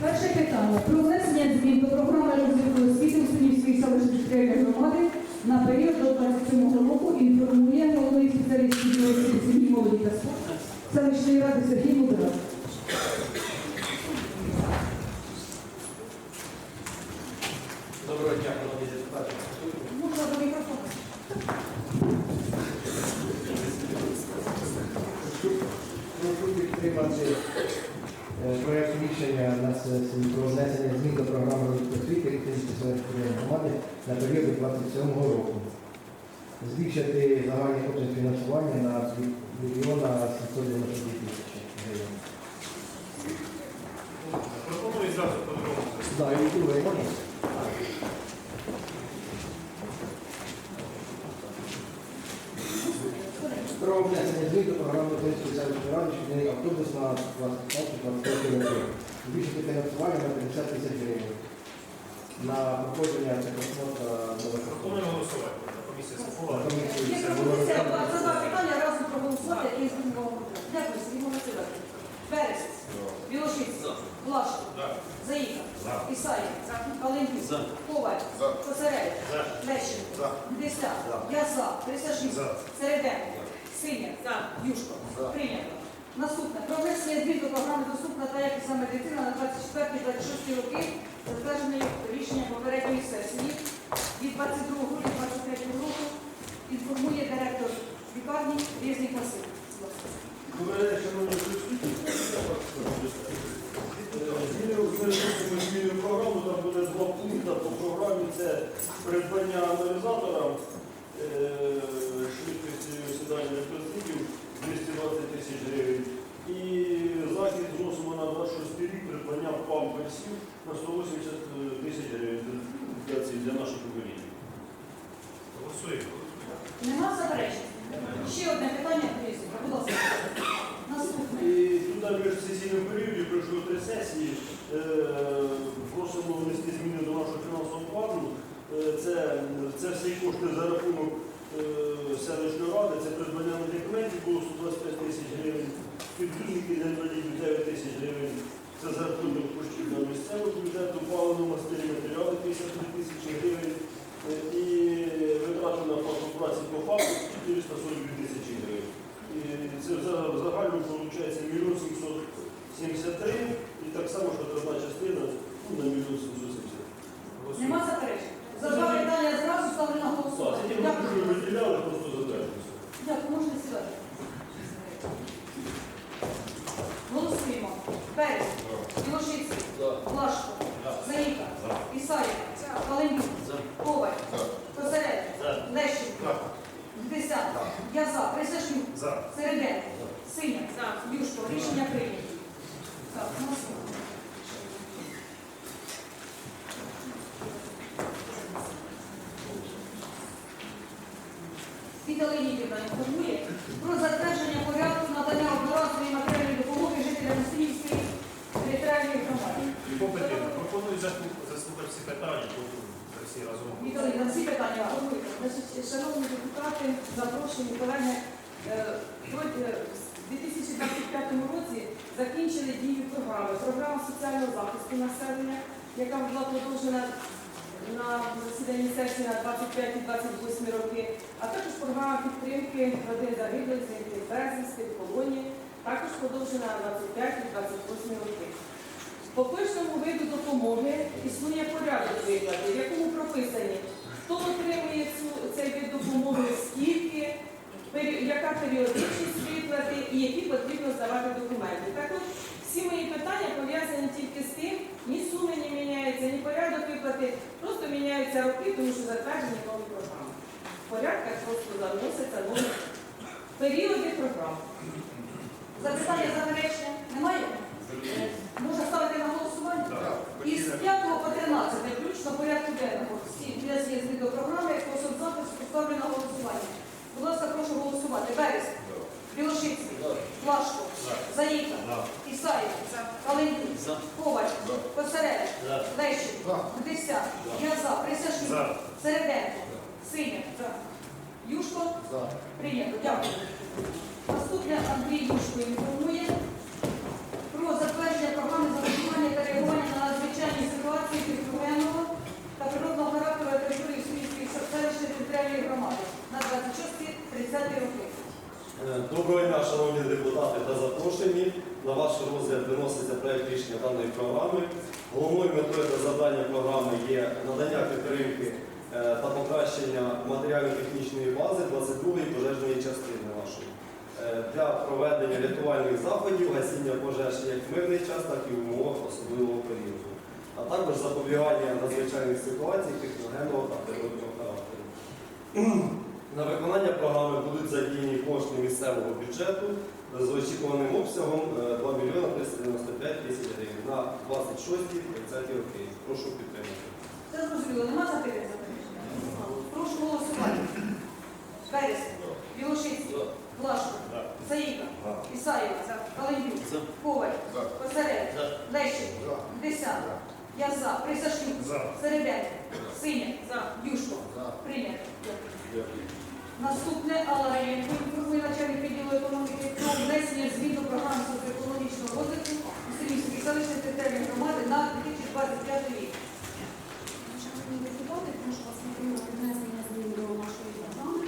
Перше питання про внесення змін до програми розвитку освіти у Синівської селищної громади на період до 27 року інформує головний спеціаліст освіти молоді та спорту селищної ради Сергій Мудрак. Доброго дня, шановні депутати. Можна до мікрофону. Прошу підтримати е, проект рішення на сесії про внесення змін до програми розвитку освіти Рівненської селищної громади на період до 27 року. Збільшити загальний обсяг фінансування на 2 мільйона 792 тисячі гривень. Пропоную зразу по-другому. Да, і друге можна? Про внесення змін до програми селищної ради шкільний автобус на 25-25 роки. Збільшити фінансування на 50 тисяч гривень. На проходження техосмотра нових Пропоную голосувати. Комісія слухала. Є пропозиція за два питання разом проголосувати і змінимо. Дякую, Сергій Васильович. Берест, Білошицький, Блашко, Заїка, Ісаєв, Калинюк, Коваль, Косаревич, Лещенко, Десят, Яса, Присяжнюк, Середенко, Синя, Юшко. Прийнято. Наступне. Про внесення змін до програми «Доступна та якісна медицина» на 24-26 роки, затвердженої рішенням попередньої сесії від 22 грудня 23 року інформує директор лікарні Різний Василь. Добрий день, шановні присутні. Зміни ми змінюємо програму, там буде два пункти по програмі. Це придбання аналізатора е, швидкості осідання електросників 220 тисяч гривень. І захід зносимо на 26 рік придбання памперсів на 180 тисяч гривень для, ці- для нашого покоління. Голосуємо. Нема заперечень? Ще одне питання, Різний, будь ласка. Наступне. І тут навіть в сесійному періоді пройшло три сесії. Е, Просимо внести зміни до нашого фінансового плану. Е, Це, це всі кошти за рахунок е, селищної ради, це придбання медикаментів було 125 тисяч гривень, підручники для інвалідів 9 тисяч гривень. Це за рахунок коштів на місцевого бюджету, паливно мастилі матеріали 53 тисячі гривень. Е, І витрати на плату праці по факту 442 тисячі гривень. І це в за- в загальному виходить мільйон 773 і так само, що одна частина ну, на мільйон 770. Нема заперечень? За два питання зразу ставлю на Так, голосування. Ці ті гроші, що ми Дякую. виділяли, просто затверджуються. Дякую, можна сідати. Голосуємо. Перець, Білошицький, Блашко, Заїка, Ісаєв, Калинюк, Коваль, Косарев, Лещенко, Десят, Яза, Присяжнюк, За. Середенко, Синя, Юшко. Рішення прийнято. Так, наступне. Віта Леонідівна інформує про затвердження порядку надання одноразової матеріальної допомоги жителям Стрільської територіальної громади. Пропоную заслухати всі питання, це всі разом. Віта Леонідівна, всі питання. Значить, шановні депутати, запрошені колеги, е, в 2025 році закінчили дію програми. Програма соціального захисту населення, яка була продовжена на засіданні сесії на 25-28 роки, а також програма підтримки родин загиблих, зниклих безвісти, в полоні, також продовжена на 25-28 роки. По кожному виду допомоги існує порядок виплати, в якому прописані, хто отримує цей вид допомоги, скільки, яка періодичність виплати і які потрібно здавати документи. Так от всі мої питання пов'язані тільки з тим, ні суми не міняються, ні порядок виплати, просто міняються роки, тому що затверджені нові програми. В порядках просто заносяться нові періоди програм. Запитання заперечення немає? Е, Можна ставити на голосування? Із 5 по 13 включно порядку денного. Всі внесені змін до програми, спосіб запису поставлю на голосування. Будь ласка, прошу голосувати. Берез, Білошицький, Плашко, Заїка, Ісаєв, Калинюк, Коваль, Косаревич, Лещенко, Гдися, Яза, Присяжнюк, За. Середенко, Синя, Юшко, прийнято. Дякую. Наступне Андрій Юшко інформує про затвердження програми забезпечення та реагування на надзвичайні ситуації техногенного та природного характеру території Сумської селищної територіальної громади на 26-30 роки. Е, Доброго дня, шановні депутати та запрошені. На ваш розгляд виноситься проект рішення даної програми. Головною метою та завданням програми є надання підтримки та покращення матеріально-технічної бази 22-ї пожежної частини нашої е, для проведення рятувальних заходів, гасіння пожеж як в мирний час, так і в умовах особливого періоду, а також запобігання надзвичайних ситуацій техногенного та природного характеру. На виконання програми будуть задіяні кошти місцевого бюджету з очікуваним обсягом е, 2 мільйона 395 тисяч гривень на 26-30 роки. Прошу підтримати. Це зрозуміло, нема запитань? Прошу голосувати. Берез, Білошицький, Влашко, Заїка, Ісаєв, Калинюк, Коваль, Косаревич, Лещенко, Гдися, Я за, Присашнюк, Середенко, Синя, Юшко. Прийнято. Наступне Алла Раєнко інформує начальник відділу економіки про внесення змін до програми соціоекономічного розвитку у Сирійській селищної територіальної громади на 2025 рік. Шановні депутати, прошу вас підтримати внесення змін до нашої програми.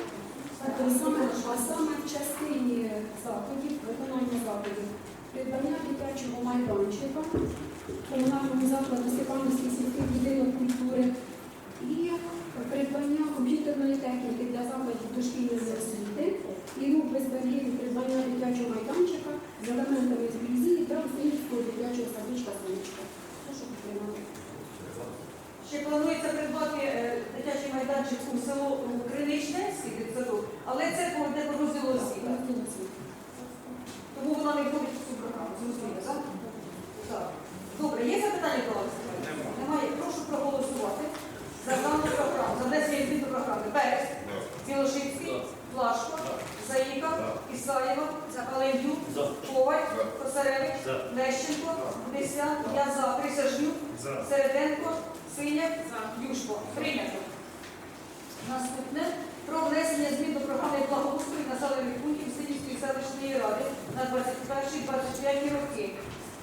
А саме, а саме в частині заходів, виконання заходів, придбання дитячого майданчика, комунальному закладу Степанівський сільський будинок культури і придбання комп'ютерної техніки для закладів дошкільної освіти і рух без бар'єрів придбання дитячого майданчика з елементами ексклюзії для Українського дитячого садочка «Сонечка». Прошу підтримати. Ще планується придбати е, дитячий майданчик у село Криничне, дитсадок, але це по не по розділу освіти. Тому вона не входить в цю програму. Зрозуміло, так? Так. Добре, є запитання до вас? Немає. Прошу проголосувати за дану програму, за внесення змін до програми. Берез, Білошицький, Плашко, Заїка, Ісаєва, Калинюк, Коваль, Косаревич, Десян, Яза, Присяжнюк, За. Середенко, Синя, Юшко. Прийнято. Наступне про внесення змін до програми благоустрою населених пунктів Синівської селищної ради на 21-25 роки.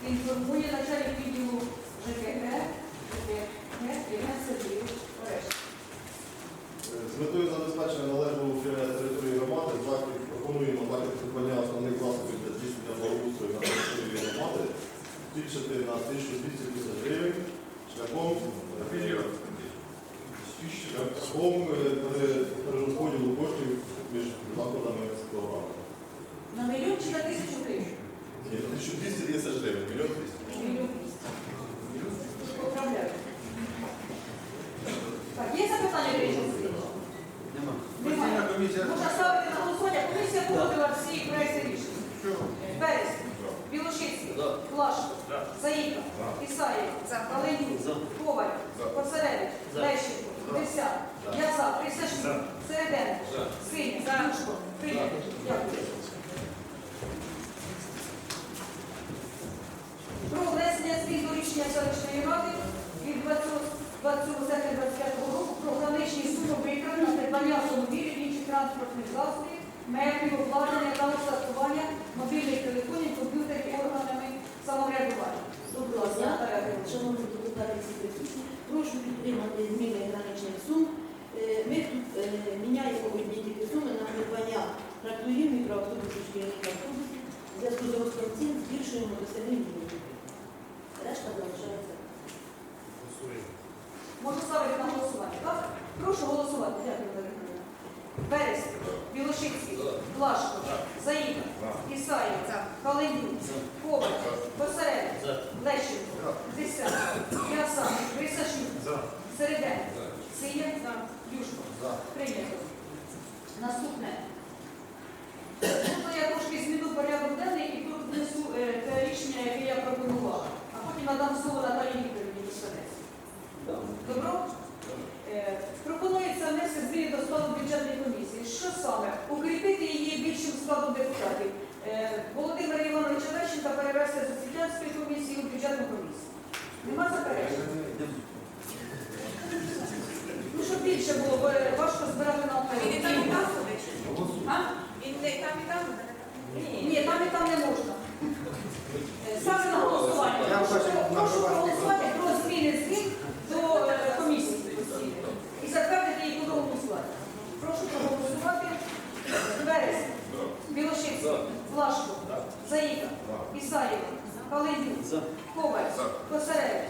Інформує начальник відділу ЖКГ, З метою забезпечення належного території громади заклик пропонуємо заклик придбання основних засобів для здійснення благоустрою на 213 250 гривень шляхом шляхом перерозподілу. На мільйон чи на тисячу гривень? Білошицький, Заїда, Ісаєв, Калинюк, Коваль, Косаревич, Лещенко, Десят, Ясан, Присашюк, За. Середенко, За. Юшко. Прийнято. Наступне. Нема заперечень? Ну, щоб більше було, бо е, важко збирати на Він і там, і там окремо. ходить? А? Він не там, і там? Ні, там і там не можна. Е, Ставлю на голосування. Прошу прошу проголосувати про зміни змін до е, комісії постійної. І затвердити їх у другому складі. Прошу проголосувати. Верес, Білошицький, Влашко, Заїка, Ісаєв, Калинюк, Коваль, Косаревич,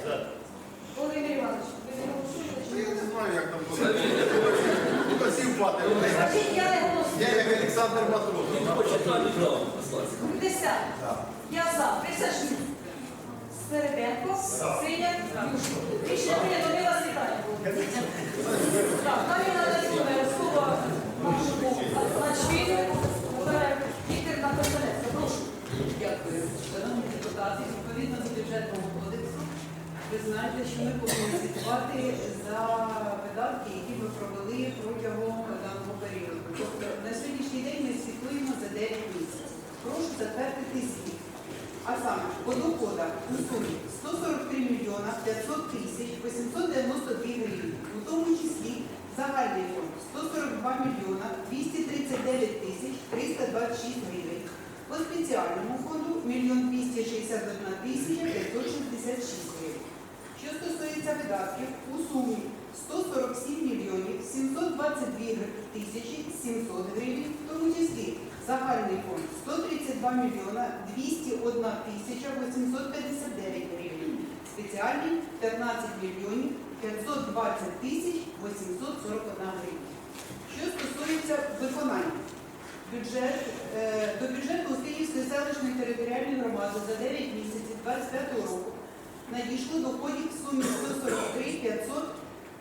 Володимир Іванович, ви не голосуєте? чи ні? Я не знаю, як там буде. Усім платить. Скажіть, я не Я голосую. як Олександр Матрос. Десят. Я за. Присяжні. Середенко, Синяк, Юшко. Рішення прийнято, ми вас вітаємо. Так, далі надаю е, слово нашому начвіну Віктор Накосанець. Прошу. Дякую. Шановні депутати, відповідно до бюджетного кодексу, ви знаєте, що ми повинні слідкувати за видатки, які ми провели протягом даного періоду. Тобто на сьогоднішній день ми слідкуємо за 9 місяців. Прошу затвердити звіт. А саме по доходах у сумі 143 мільйона 500 тисяч 892 гривні, у тому числі загальний фонд 142 мільйона 239 тисяч 326 гривень. По спеціальному фонду 1 261 тисяча 566 гривень. Що стосується видатків, у сумі 147 мільйонів 722 тисячі 700 гривень, в тому числі загальний фонд 132 мільйона 201 тисяча 859 гривень, спеціальний 15 мільйонів 520 тисяч 841 гривень. Що стосується виконання, бюджет, е, до бюджету Київської селищної територіальної громади за 9 місяців 25 року надійшло доходів в сумі 143 500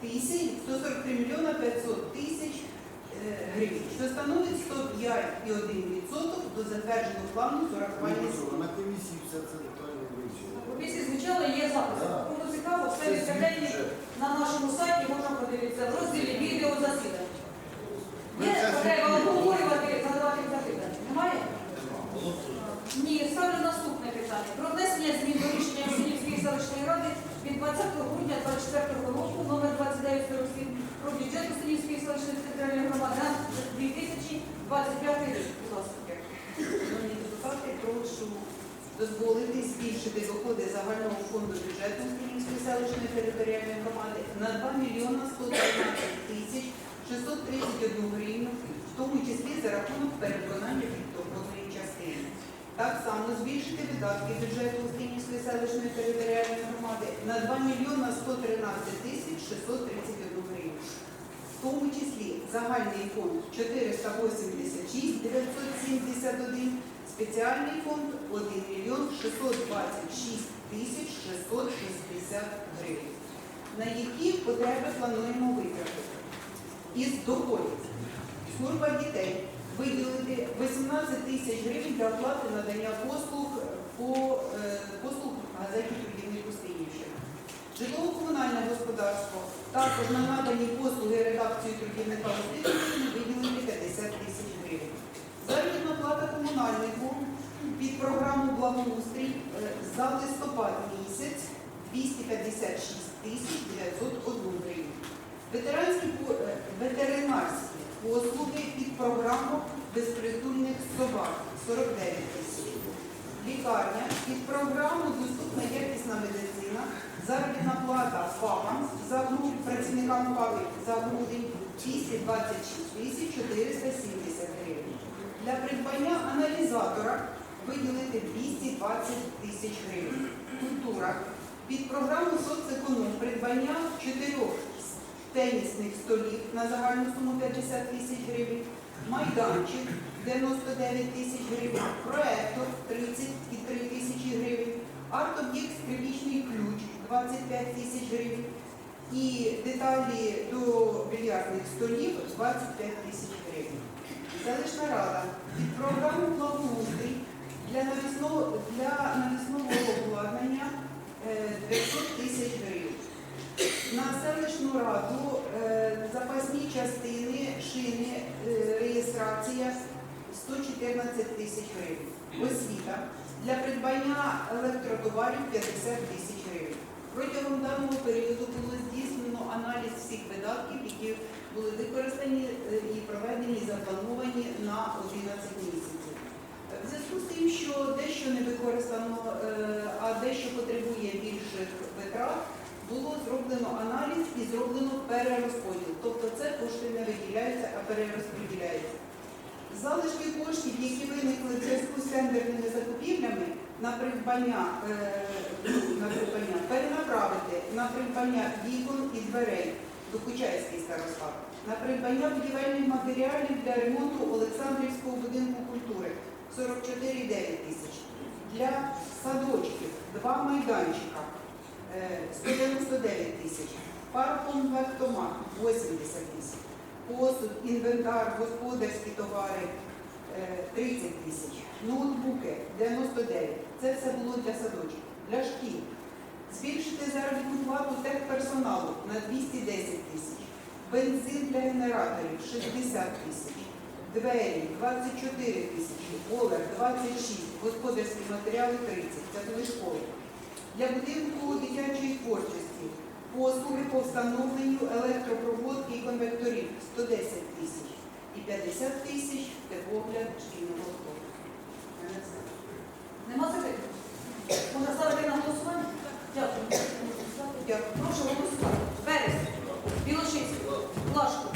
тисяч, 143 мільйона 500 тисяч е, гривень, що становить 105,1% до затвердженого плану з урахуванням змін. На комісії все це детально вивчили. Комісії звучало, є запис. Кому цікаво, все відправляє на нашому сайті, можна подивитися в розділі відео засідання. Є потреба обговорювати, задавати запитання? Немає? Ні, ставлю наступне питання. Про внесення змін до рішення Синівської селищної ради від 20 грудня 24 року номер 2947 про бюджет Синівської селищної територіальної громади на 2025 рік. Будь. Шановні депутати, прошу дозволити збільшити доходи загального фонду бюджету Київської селищної територіальної громади на 2 мільйона 113 тисяч 631 гривень, в тому числі за рахунок переконання. Так само збільшити видатки бюджету Київської селищної територіальної громади на 2 мільйона 113 тисяч 631 гривень. В тому числі загальний фонд 486 971, спеціальний фонд 1 мільйон 626 тисяч 660 гривень. На які потреби плануємо витратити? Із доходів. Служба дітей виділити 18 тисяч гривень для оплати надання послуг по е, послуг газеті «Трудівник Пустинівщина». Житлово-комунальне господарство також на надані послуги редакції трудівника Гостинівщини виділити 50 тисяч гривень. Заробітна плата комунальнику під програму благоустрій е, за листопад місяць 256 тисяч 901 гривень. Ветеранські е, ветеринарські послуги під програму безпритульних собак 49 тисяч. Лікарня під програму Доступна якісна медицина, заробітна плата ФАПам за гру- працівникам ФАПи за грудень 226 тисяч 470 гривень. Для придбання аналізатора виділити 220 тисяч гривень. Культура під програму соцеконом придбання чотирьох тенісних столів на загальну суму 50 тисяч гривень, майданчик 99 тисяч гривень, проектор 33 тисячі гривень, арт-об'єкт «Скрипічний ключ 25 тисяч гривень, і деталі до більярдних столів 25 тисяч гривень. Селищна рада під програму благоустрій для навісного, обладнання е, 900 тисяч гривень. На селищну раду е, запасні частини, шини, е, реєстрація 114 тисяч гривень. Освіта для придбання електротоварів 50 тисяч гривень. Протягом даного періоду було здійснено аналіз всіх видатків, які були використані е, і проведені, заплановані на 11 місяців. В зв'язку з тим, що дещо не використано, а дещо потребує більших витрат, було зроблено аналіз і зроблено перерозподіл. Тобто це кошти не виділяються, а перерозподіляються. Залишки коштів, які виникли в зв'язку з тендерними закупівлями на придбання, е, на придбання перенаправити на придбання вікон і дверей до Кучайський старостат, на придбання будівельних матеріалів для ремонту Олександрівського будинку культури 44,9 тисяч. Для садочків два майданчика 199 тисяч. Паркомвектомат 80 тисяч. Посуд, інвентар, господарські товари е, 30 тисяч. Ноутбуки 99. Це все було для садочків. Для шкіл. Збільшити заробітну плату техперсоналу на 210 тисяч. Бензин для генераторів 60 тисяч. Двері 24 тисячі, овер 26, господарські матеріали 30, це були школи. Для будинку дитячої творчості послуги по встановленню електропроводки і конвекторів 110 тисяч і 50 тисяч теплогляд шкільного школи. Нема запитань? Можна ставити на голосування? Дякую. Дякую. Прошу голосувати. Берез. Білошицький. Глашко.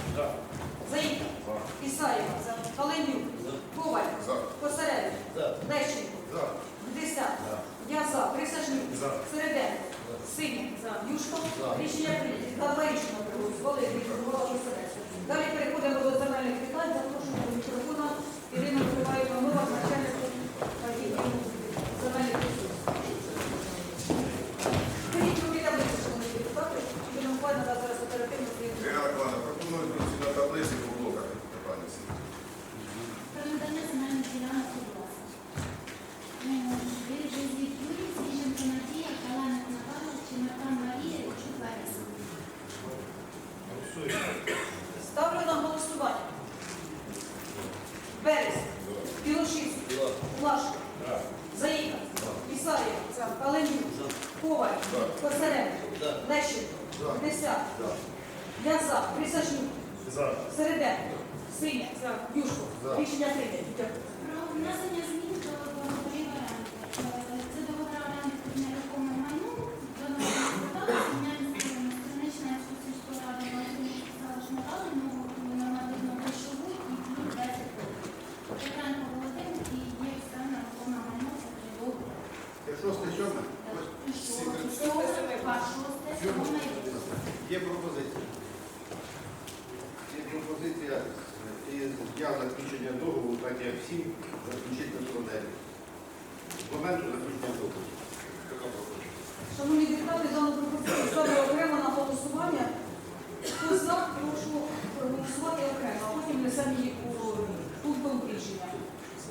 Заїка. Ісаєва. Калинюк. Коваль. Косаревич. Лещенко. Гдися. Я за. Присяжнюк. Середенко. Синя. Юшко. Рішення прийнято. Та два рішення проголосували, Косаревич. Далі переходимо до земельних питань. Запрошуємо до мікрофона Ірина Миколаївну Нова, начальнику відділу земельних ресурсів. Скажіть, ви таблиці, шановні депутати, Ірина Миколаївна дасть зараз оперативно свої Ірина Миколаївна, пропоную друзі на таблиці по блоках. питання всі. Про надання земельних ділянок у власність. Бережний Юрій, Свіженко Надія, Каланик Наталя, Чемеркан Марія, Чук Лариса. Ставлю на голосування. Берез. Білошицький. Лашко. Заїка. Ісаєв. Калинюк. Коваль. Косаренко. Лещенко. Десят. Я за. Присяжнюк. За. Середенко. Синя. Юшко. Рішення прийнято. Дякую. Про внесення змін до договорів оренди. Е, Це договір оренди під нерухоме майно. До нового додатку зміняємо Станична сільської ради Володимирської селищної ради нову нормативну грошову і плюс 10 років. Петренко Володимир і є все нерухоме майно це три договори. Шосте, сьоме. І що? Шосте, два, шосте, сьоме і восьме. Є пропозиція. Є пропозиція і я заключення договору, так як всім, заключити на трудові. З моменту заключення договору. Така пропозиція. Шановні депутати, дану пропозицію ставлю окремо на голосування. Хто за, прошу проголосувати окремо, а потім внесемо її у пунктом рішення.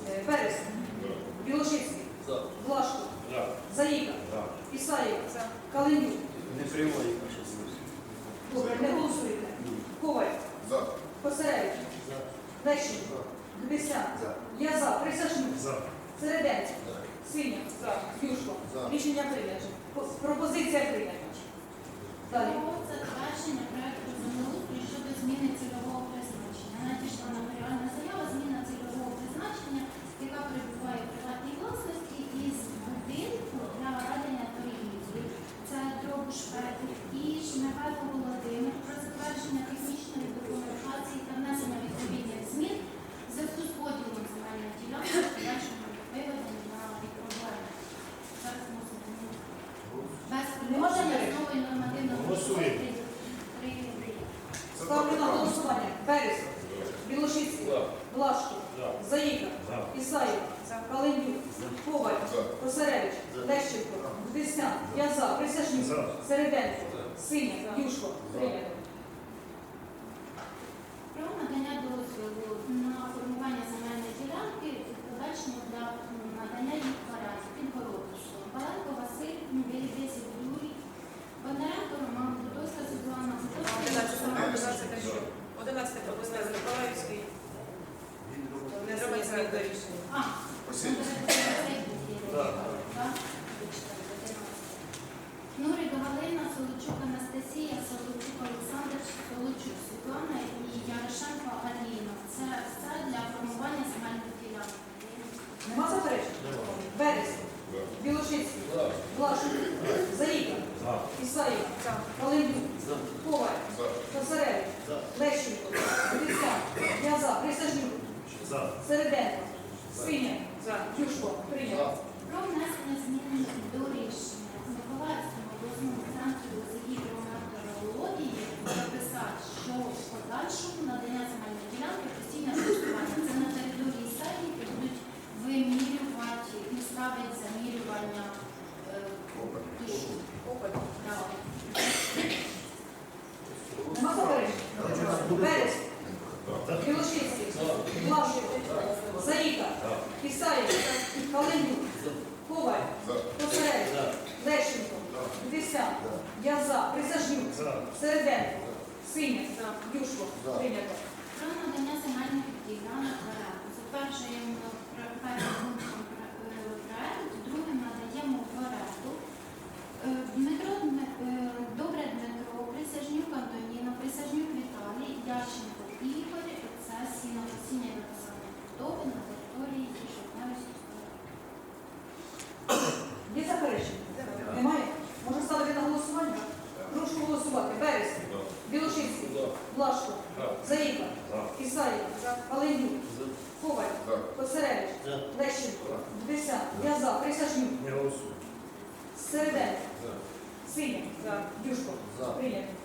Е, Берез. Білошицький. Глашко. Заїка. Ісаєв. Калинюк. Не приймає. Добре, не голосуєте. Коваль. За. Косаревич. Лещенко. Гдися. Я за. Присяжник. За. Середенко. Синя. Юшко. За. Рішення прийнято. Пропозиція прийнята. Далі. Про подальшому надання земельної ділянки постійне користування. Це на території сесії, де будуть вимірювати і ставлять замірювання душу. Берез, Білошинський, Блашик, Заїка, Ісаєв, Каленюк, Коваль, Посередник, Лещенко, Вівсян, Яза, Присяжнюк, Середенко, Синя. Дюшко. приятно.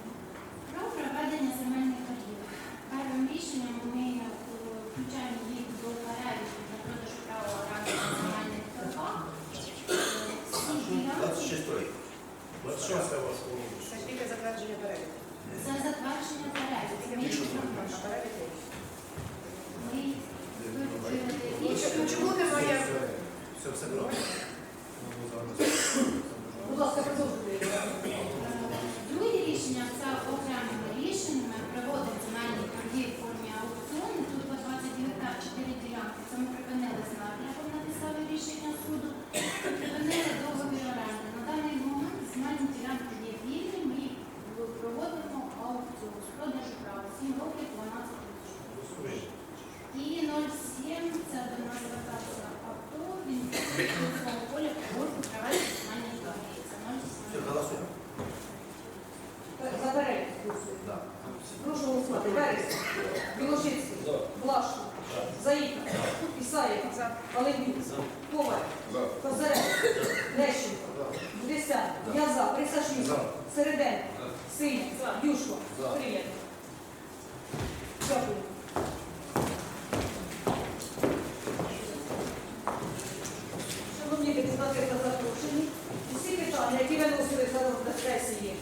сесії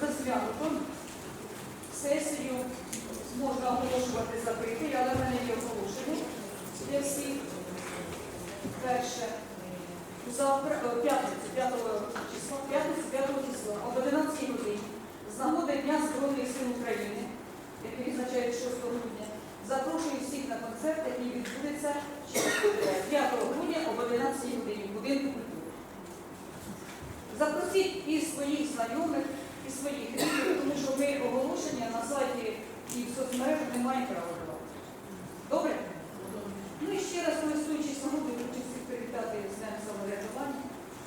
розглянуто. Сесію можна оголошувати закритою, але в мене є оголошення для всіх. Перше. Завтра, е, п'ятницю, 5 числа, п'ятницю, 5 числа, об 11 годині, з нагоди Дня Збройних сил України, який відзначають 6 грудня, запрошую всіх на концерт, який відбудеться 5 грудня об 11 годині в будинку Запросіть і своїх знайомих, і своїх рідних, тому що ми оголошення на сайті і в соцмережах не маємо права давати. Добре? Ну і ще раз користуючись самому, хочу всіх привітати з Днем самоврядування,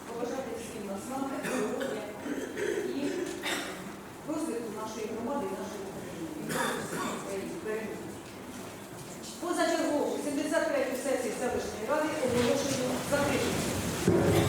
побажати всім наснаги, здоров'я і розвитку нашої громади і нашої України. Позачергову 73-ю сесії селищної ради оголошено закритою.